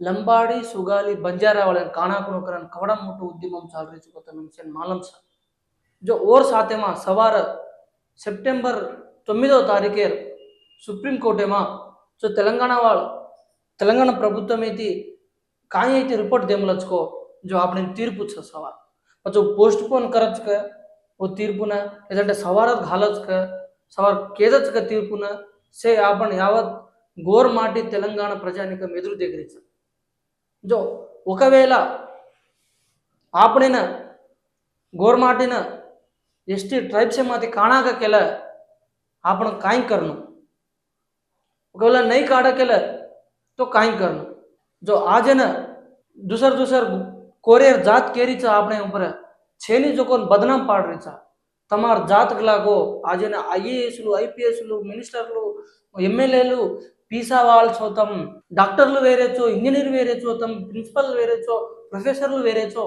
లంబాడి ಲಂಬಾಡಿ ಸುಗಾಲಿ ಬಂಜಾರಾವಳ ಕಾಣಾಕುಣಕರ ಕವಡ ಮೂಟು ಉದ್ಯಮಂ ಸಾಲ್ರಿ కొత్త ಮೆನ್ಷನ್ మాలం సార్. జో ఓర్ సాతేమా సవార సెప్టెంబర్ తొమ్మిదవ తారీఖే సుప్రీంకోర్టేమా? సో తెలంగాణ వాళ్ళు తెలంగాణ ప్రభుత్వం అయితే కానీ అయితే రిపోర్ట్ దేమలచ్చుకో? జో ఆపణ తీర్పు వచ్చా సవార్ కొంచెం పోస్ట్ పోన్ కరచ్క ఓ తీర్పున లేదంటే సవార ఘాలచ్క సవార్ కేదచ్క తీర్పున సే ఆపణ యావత్ గోర్ మాటి తెలంగాణ ప్రజానికం ఎదురు దగ్గరించారు जो ఒకవేళ આપણેને ગોરમાટીને એસટી ટ્રાઇબ્સમાંથી કાણા કેલે આપણે કાંઈ કરનું ఒకవేళ નહીં કાઢે કેલે તો કાંઈ કરનું જો આજે ને દુસર દુસર કોરિયર જાત કેરી છે આપણે ઉપર છેની જો કોઈ બદનામ પાડી છે તમાર జాత్ లాగో આજે ఐఏఎస్లు ఐపీఎస్లు మినిస్టర్లు ఎమ్మెల్యేలు పీసా వాళ్ళు చూద్దాం డాక్టర్లు వేరేచో ఇంజనీర్ వేరేచో ప్రిన్సిపల్ వేరేచో ప్రొఫెసర్లు వేరేచో